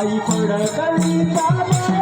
आई पडकली